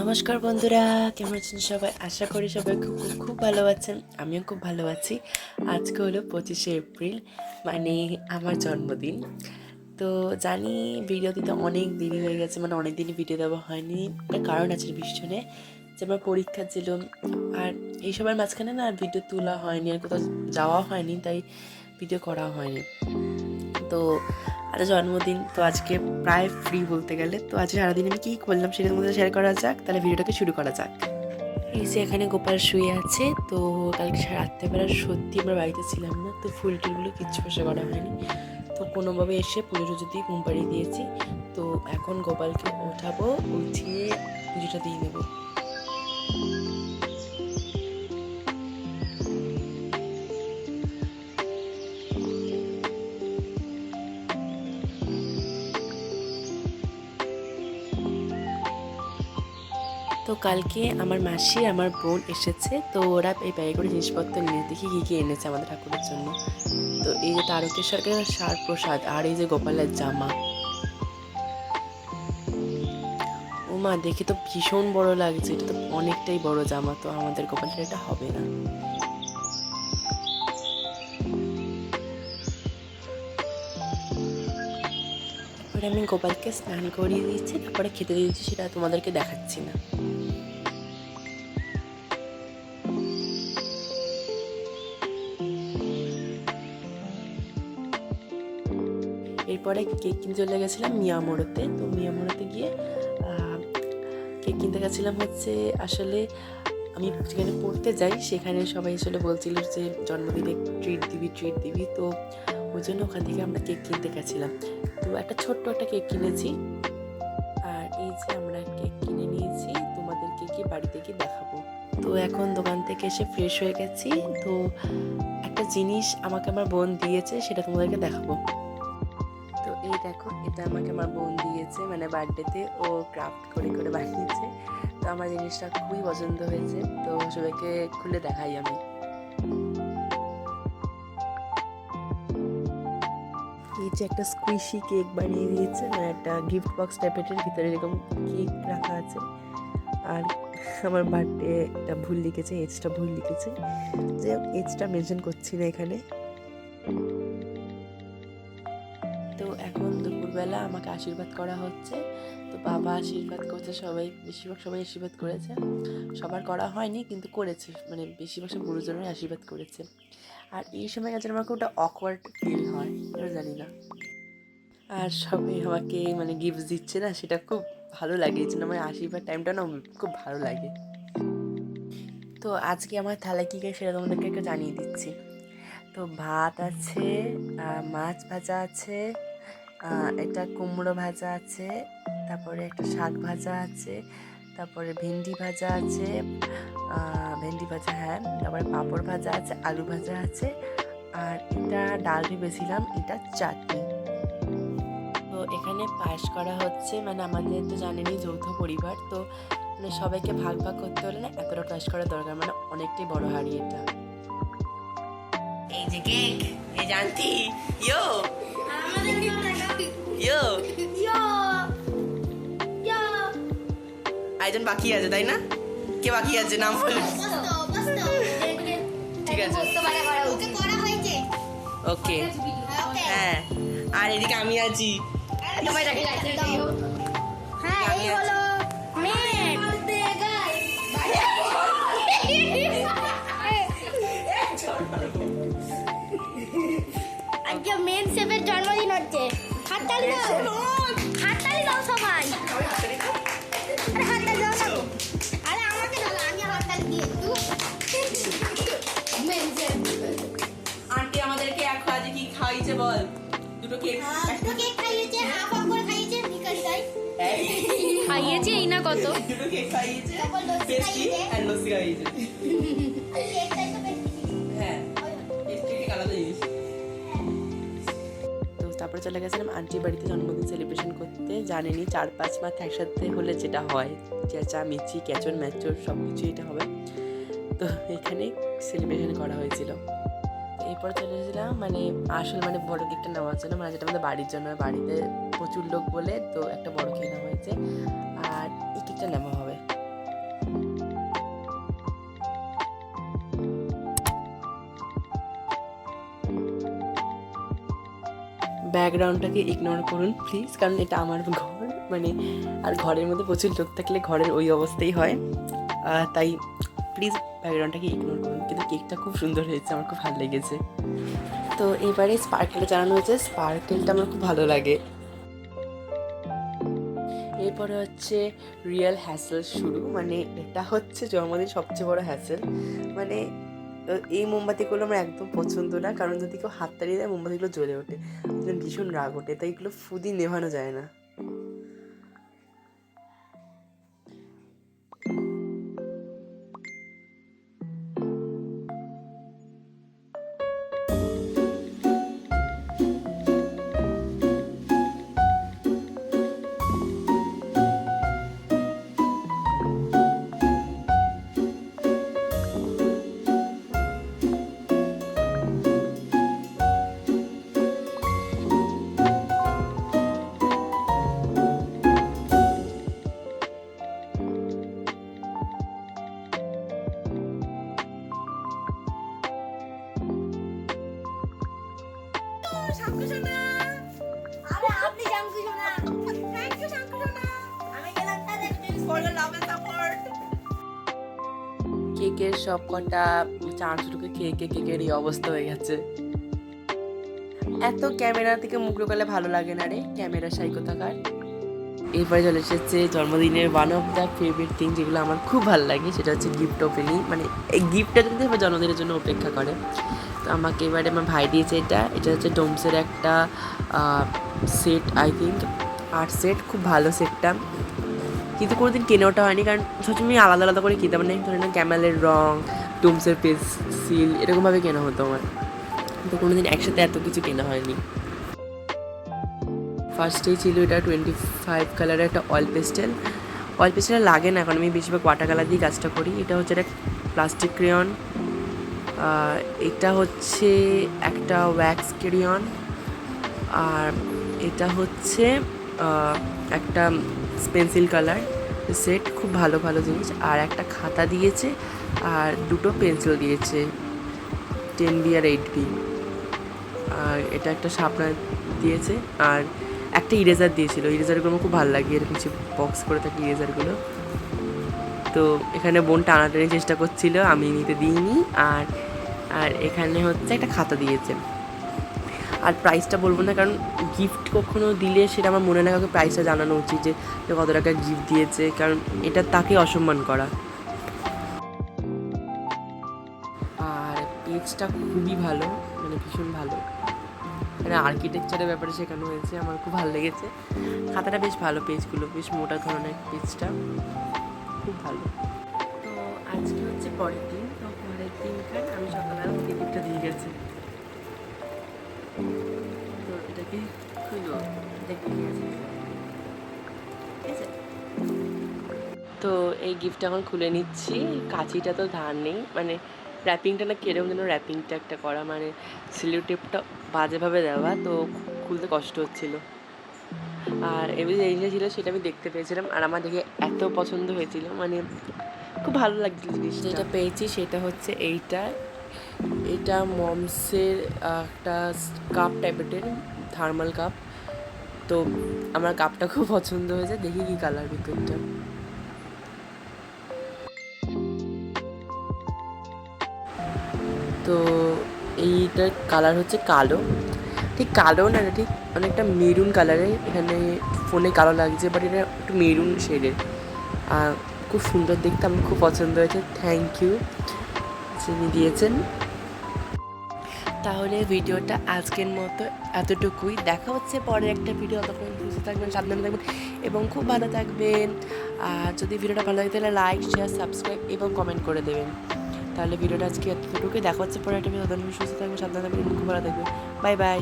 নমস্কার বন্ধুরা, কেমন আছেন সবাই? আশা করি সবাই খুব খুব খুব ভালো আছেন। আমিও খুব ভালো আছি। আজকে হলো পঁচিশে এপ্রিল মানে আমার জন্মদিন। তো জানি ভিডিও দিতে অনেক দেরি হয়ে গেছে মানে অনেক দিনই ভিডিও দেওয়া হয়নি। একটা কারণ আছে পিছনে যে আমার পরীক্ষা ছিল। আর এইসবের মাঝখানে না আর ভিডিও তোলা হয়নি, আর কোথাও যাওয়া হয়নি, তাই ভিডিও করা হয়নি। তো আজ জন্মদিন, তো আজকে প্রায় ফ্রি বলতে গেলে। তো আজকে সারাদিন আমি কী করলাম সেটার মধ্যে শেয়ার করা যাক, তাহলে ভিডিওটাকে শুরু করা যাক। এই যে এখানে গোপাল শুয়ে আছে, তো কালকে রাত্রেবেলা সত্যি আমরা বাড়িতে ছিলাম না, তো ফুল টুলগুলো কিচ্ছু বসে করা হয়নি। তো কোনোভাবে এসে পুজো টুজো দিয়ে ঘুম পাড়িয়ে দিয়েছি, তো এখন গোপালকে ওঠাবো, উঠিয়ে পুজোটা দিয়ে দেবো। তো কালকে আমার মাসি, আমার বোন এসেছে, তো ওরা এই ব্যাগে করে জিনিসপত্র নিয়ে দেখি কী কী এনেছে আমাদের ঠাকুরের জন্য। তো এই যে তারকেশ্বরকে সার প্রসাদ আর এই যে গোপালের জামা। ও মা, দেখে তো ভীষণ বড় লাগছে, এটা তো অনেকটাই বড় জামা, তো আমাদের গোপালের এটা হবে না। আমি গোপালকে স্নান করিয়ে দিচ্ছি, তারপরে খেতে দিয়েছি সেটা তোমাদেরকে দেখাচ্ছি না। এরপরে কেক কিনতে চলে গেছিলাম মিয়ামোড়োতে। তো মিয়ামোড়োতে গিয়ে কেক কিনতে গেছিলাম হচ্ছে আসলে আমি যেখানে পড়তে যাই সেখানে সবাই আসলে বলছিল যে, জন্মদিনে ট্রিট দিবি ট্রিট দিবি। তো ওই জন্য ওখান থেকে আমরা কেক কিনতে গেছিলাম। তো একটা ছোট্ট একটা কেক কিনেছি। আর এই যে আমরা কেক কিনে নিয়েছি, তোমাদেরকে কি বাড়িতে গিয়ে দেখাবো। তো এখন দোকান থেকে এসে ফ্রেশ হয়ে গেছি। তো একটা জিনিস আমাকে আমার বোন দিয়েছে, সেটা তোমাদেরকে দেখাবো। দেখো, এটা আমাকে আমার বোন দিয়েছে মানে বার্থডেতে ও ক্রাফট করে করে বানিয়েছে। তো আমার জিনিসটা খুবই পছন্দ হয়েছে, তো সবাইকে খুলে দেখাই আমি। এই যে একটা স্কুইশি কেক বানিয়ে দিয়েছে মানে একটা গিফট বক্স টাইপের ভিতরে এরকম কেক রাখা আছে। আর আমার বার্থডে একটা ভুল লিখেছে এজটা ভুল লিখেছে। যে এজটা মেনশন করছি না এখানে। এখন আমাকে আশীর্বাদ করা হচ্ছে। তো বাবা আশীর্বাদ করছে, সবাই বেশিরভাগ সবাই আশীর্বাদ করেছে। সবার করা হয়নি, কিন্তু করেছে। মানে বেশিরভাগ সব গুরুজনই আশীর্বাদ করেছে। আর এই সময় কাছে আমাকে ওটা অকওয়ার্ড ফিল হয় জানি না। আর সবাই আমাকে মানে গিফট দিচ্ছে না, সেটা খুব ভালো লাগে। জন্য আমার আশীর্বাদ টাইমটা না খুব ভালো লাগে। তো আজকে আমার থালা কী সেটা তোমাদেরকে একটু জানিয়ে দিচ্ছি। তো ভাত আছে মাছ ভাজা আছে এটা কুমড়ো ভাজা আছে, তারপরে একটা শাক ভাজা আছে, তারপরে ভেন্ডি ভাজা আছে ভেন্ডি ভাজা হ্যাঁ তারপরে পাঁপড় ভাজা আছে, আলু ভাজা আছে, আর এটা ডাল ভেবেছিলাম, এটা চাটনি। তো এখানে পায়েস করা হচ্ছে মানে আমাদের তো জানেনই যৌথ পরিবার, তো মানে সবাইকে ভাগ ভাগ করতে হলে না এতটা পায়েস করা দরকার মানে অনেকটাই বড় হাড়ি এটা। এই যে কেক, এই জানতি ইয়ো! ইয়ো। আয়োজন বাকি আছে তাই না? কে বাকি আছে নাম বলে। ঠিক আছে। ওকে হ্যাঁ। আর এদিকে আমি আছি। হ্যাঁ এই হলো আজকে মেন জন্মদিন হচ্ছে। হাততালি দাও। হাততালি দাও সবাই। আরে হাততালি দাও না। আরে আমাকে দাও আমি হাততালি দিয়ে একটু। আন্টি আমাদেরকে এক আজ কি খাইছে বল? দুটো কেক। দুটো কেক খাইয়েছে হাফ হাফ করে খাইয়েছে ভিখারি তাই। খাইয়েছি এই না কত। দুটো কেক খাইয়েছে। তারপর লস্যি খাইয়েছে। আর লস্যি খাইয়েছে। তারপরে চলে গেছিলাম আন্টির বাড়িতে জন্মদিন সেলিব্রেশন করতে। জানেনি, চার পাঁচ মাস একসাথে হলে যেটা হয় চেঁচা মিচি ক্যাচর ম্যাচর সব কিছু এটা হবে। তো এখানে সেলিব্রেশন করা হয়েছিল। এরপর চলে এসেছিলাম মানে আসল মানে বড় কেকটা নেওয়ার জন্য মানে যেটা আমাদের বাড়ির জন্য। বাড়িতে প্রচুর লোক বলে তো একটা বড় কেক নেওয়া হয়েছে। আর এই কেকটা নেওয়া হবে। ব্যাকগ্রাউন্ডটাকে ইগনোর করুন প্লিজ কারণ এটা আমার ঘর মানে আর ঘরের মধ্যে প্রচুর লোক থাকলে ঘরের ওই অবস্থাই হয়। তাই প্লিজ ব্যাকগ্রাউন্ডটাকে ইগনোর করুন, কিন্তু কেকটা খুব সুন্দর হয়েছে, আমার খুব ভালো লেগেছে। তো এবারে স্পার্কেলটা চালানো হয়েছে স্পার্কেলটা আমার খুব ভালো লাগে। এরপরে হচ্ছে রিয়েল হ্যাসেল শুরু মানে এটা হচ্ছে জন্মদিন সবচেয়ে বড় হ্যাসেল মানে আহ, এই মোমবাতিগুলো আমার একদম পছন্দ না। কারণ যদি কেউ হাত তাড়িয়ে দেয় মোমবাতিগুলো জ্বলে ওঠে। ভীষণ রাগ ওঠে। তাই এগুলো ফুদি নেভানো যায় না। কেকের সব কটা চানাচুরুকে খেয়ে খেয়ে কেকের এই অবস্থা হয়ে গেছে। এত ক্যামেরা থেকে মুখ লুকালে ভালো লাগে না রে? ক্যামেরা সাইকো কোথাকার এরপরে চলে এসেছে জন্মদিনের one of the favourite thing যেগুলো আমার খুব ভালো লাগে, সেটা হচ্ছে গিফট ওপেনিং মানে এই গিফটটা যদি আমার জন্মদিনের জন্য অপেক্ষা করে। তো আমাকে এবারে আমার ভাই দিয়েছে এটা। এটা হচ্ছে ডোমসের একটা set I think art set খুব ভালো সেটটা কিন্তু কোনোদিন কেনে ওঠা হয়নি, কারণ সবসময় আলাদা আলাদা করে কিনতে মানে ধরে না ক্যামেলের রং ডোমসের পেন্সিল এরকমভাবে কেনা হতো আমার। কিন্তু কোনো দিন একসাথে এত কিছু কেনা হয়নি। ফার্স্টেই ছিল এটা টোয়েন্টি ফাইভ কালারের একটা অয়েল পেস্টেল অয়েল পেস্টেল লাগে না, এখন আমি বেশিরভাগ ওয়াটার কালার দিয়ে কাজটা করি। এটা হচ্ছে একটা প্লাস্টিক ক্রেয়ন এটা হচ্ছে একটা ওয়্যাক্স ক্রেয়ন আর এটা হচ্ছে একটা পেন্সিল কালার সেট খুব ভালো ভালো জিনিস। আর একটা খাতা দিয়েছে, আর দুটো পেন্সিল দিয়েছে টেন বি আর এইট বি আর এটা একটা শার্পনার দিয়েছে, আর একটা ইরেজার দিয়েছিল। ইরেজারগুলো আমার খুব ভালো লাগে, এরকম কিছু বক্স করে থাকে ইরেজারগুলো তো এখানে বোন টানাটানি চেষ্টা করছিল, আমি নিতে দিইনি, আর আর এখানে হচ্ছে একটা খাতা দিয়েছে। আর প্রাইসটা বলব না, কারণ গিফট কখনো দিলে সেটা আমার মনে না কাউকে প্রাইসটা জানানো উচিত যে কত টাকা গিফট দিয়েছে, কারণ এটা তাকে অসম্মান করা। আর পেজটা খুবই ভালো মানে ভীষণ ভালো। মানে আর্কিটেকচারের ব্যাপারে শেখানো হয়েছে, আমার খুব ভালো লেগেছে। খাতাটা বেশ ভালো, পেজগুলো বেশ মোটা ধরনের পেজটা, খুব ভালো। তো আজকে হচ্ছে পরের দিন, তো পরের দিনকার আমি সকালবেলা ওকে গিফটটা দিয়ে গেছি। তো এটাকে? তো এই গিফটটা এখন খুলে নিচ্ছি, কাঁচিটা তো ধার নেই মানে র্যাপিংটা না কেরম যেন র্যাপিংটা একটা করা মানে সিলিও টেপটা বাজেভাবে দেওয়া, তো খুলতে কষ্ট হচ্ছিল। আর এমনি যে জিনিসটা ছিল সেটা আমি দেখতে পেয়েছিলাম, আর আমার দেখে এত পছন্দ হয়েছিল মানে খুব ভালো লাগছিল জিনিসটা। যেটা পেয়েছি সেটা হচ্ছে এইটা। এটা মমসের একটা কাপ টাইপের থার্মাল কাপ তো আমার কাপটা খুব পছন্দ হয়েছে, দেখি কি কালার ভিতরটা। তো এইটার কালার হচ্ছে কালো। ঠিক কালো না ঠিক অনেকটা মেরুন কালারের এখানে ফোনে কালো লাগছে বাট এটা একটু মেরুন শেডের আর খুব সুন্দর দেখতে, আমার খুব পছন্দ হয়েছে। থ্যাংক ইউ যিনি দিয়েছেন। তাহলে ভিডিওটা আজকের মতো এতটুকুই। দেখা হচ্ছে পরে একটা ভিডিও তখন সুস্থ থাকবেন, সাবধানে থাকবেন এবং খুব ভালো থাকবেন। আর যদি ভিডিওটা ভালো লাগে, তাহলে লাইক শেয়ার সাবস্ক্রাইব এবং কমেন্ট করে দেবেন। তাহলে ভিডিওটা আজকে এতটুকুই। দেখা হচ্ছে পরে একটা ভিডিও। সুস্থ থাকবে সাবধানে থাকবে ভালো থাকবে বাই বাই।